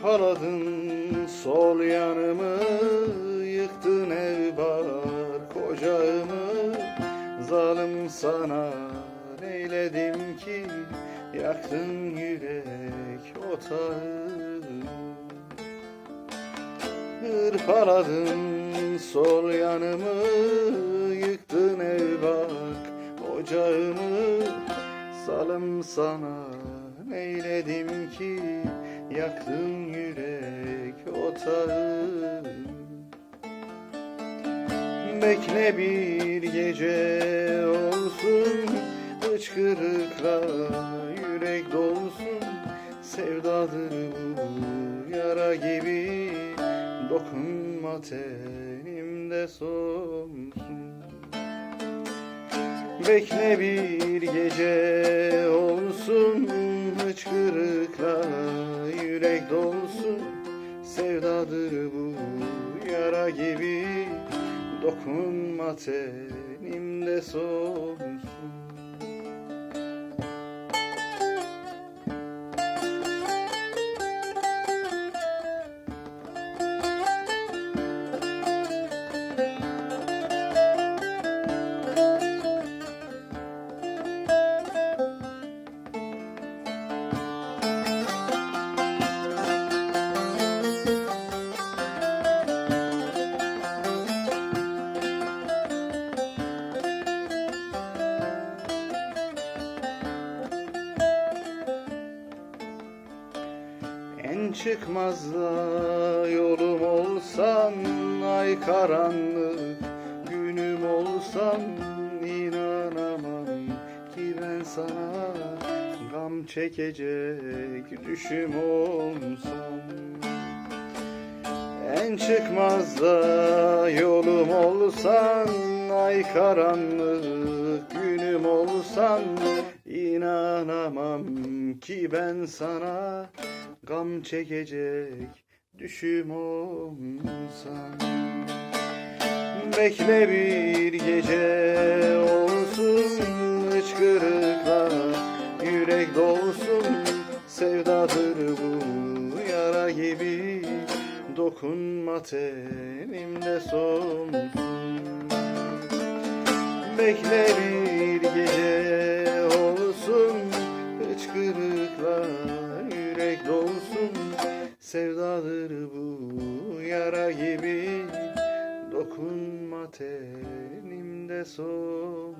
Hırpaladın sol yanımı Yıktın ev bar kocağımı. Zalim sana neyledim ki Yaktın yürek otağı Hırpaladın sol yanımı Yıktın ev bak ocağımı Salım sana neyledim ki Yaktın yürek otağı. Bekle bir gece olsun Hıçkırıkla yürek dolsun. Sevdadır bu yara gibi Dokunma tenimde solsun Bekle bir gece olsun Hıçkırıkla Sevdadır bu yara gibi. Dokunma tenimde solsun En çıkmazda yolum olsan Ay karanlık. Günüm olsan inanamam ki ben sana Gam çekecek düşüm olsam En çıkmazda yolum olsan Ay karanlık günüm olsan inanamam ki ben sana Gam çekecek düşüm olsan. Bekle bir gece olsun Hıçkırıkla yürek dolsun Sevdadır bu yara gibi Dokunma tenimde solsun Bekle bir gece olsun Hıçkırıkla yürek dolsun. Sevdadır bu yara gibi Dokunma tenimde son